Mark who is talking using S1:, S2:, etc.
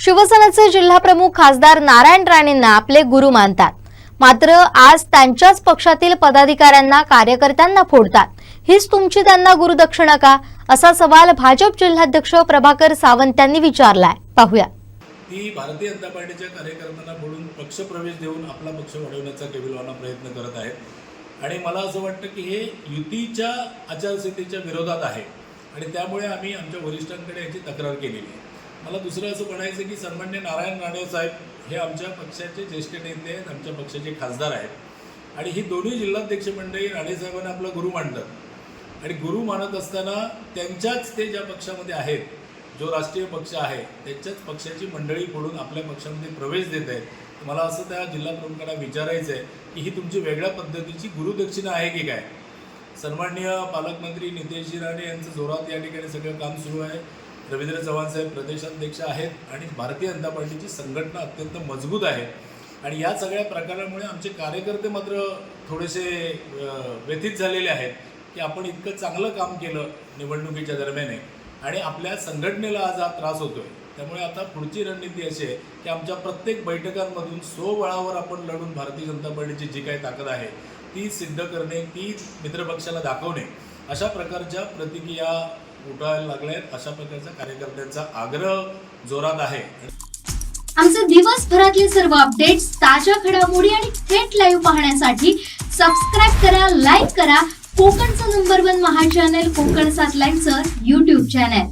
S1: शिवसेनेचे जिल्हाप्रमुख खासदार नारायण राणेंना आपले गुरु मानतात. मात्र आज त्यांच्याच पक्षातील पदाधिकाऱ्यांना कार्यकर्त्यांना फोडतात. हीच तुमची त्यांना गुरुदक्षिणा का? असा सवाल भाजप जिल्हाध्यक्ष प्रभाकर सावंत यांनी विचारलाय. पाहूया.
S2: ती भारतीय जनता पार्टीच्या कार्यकर्त्यांना बोलून पक्षप्रवेश देऊन आपला पक्ष वाढवण्याचा केविलवाना प्रयत्न करत आहेत. आणि मला असं वाटतं की हे युतीच्या आचारसंहितेच्या विरोधात आहे. आणि त्यामुळे आम्ही आमच्या वरिष्ठांकडे याची तक्रार केलेली आहे. मला दुसरं असं म्हणायचं की सन्मान्य नारायण राणे साहेब हे आमच्या पक्षाचे ज्येष्ठ नेते आहेत आमच्या पक्षाचे खासदार आहेत. आणि ही दोन्ही जिल्हाध्यक्ष मंडळी राणे साहेबांना आपला गुरु मानतात. आणि गुरु मानत असताना त्यांच्याच ते ज्या पक्षामध्ये आहेत जो राष्ट्रीय पक्ष आहे त्याच्याच पक्षाची मंडळी पडून आपल्या पक्षामध्ये प्रवेश देत आहेत. मला असं त्या जिल्हा प्रमुखांना विचारायचं आहे की ही तुमची वेगळ्या पद्धतीची गुरुदक्षिणा आहे की काय? सन्माननीय पालकमंत्री नितेशजी राणे यांचं जोरात या ठिकाणी सगळं काम सुरू आहे. रवींद्र चव्हाण साहेब प्रदेशाध्यक्ष आहेत आणि भारतीय जनता पार्टीची संघटना अत्यंत मजबूत आहे. आणि या सगळ्या प्रकारामुळे आमचे कार्यकर्ते मात्र थोडेसे व्यथित झालेले आहेत की आपण इतकं चांगलं काम केलं निवडणुकीच्या दरम्यान आणि आपल्या संघटनेला आज हा त्रास होतोय. त्यामुळे आता पुढची रणनीती अशी आहे की आमच्या प्रत्येक बैठकांमधून स्वबळावर आपण लढून भारतीय जनता पार्टीची जी काही ताकद आहे ती सिद्ध करणे ती मित्रपक्षाला दाखवणे. अशा प्रकारच्या प्रतिक्रिया उठायला लागल्या आहेत अशा प्रकारचा कार्यकर्त्यांचा आग्रह जोरात आहे.
S3: आमचे दिवसभरातले सर्व अपडेट्स ताज्या घडामोडी आणि थेट लाईव्ह पाहण्यासाठी सबस्क्राईब करा लाईक करा. कोकणचं नंबर वन महा चॅनल कोकण सात लाईनचं युट्यूब चॅनल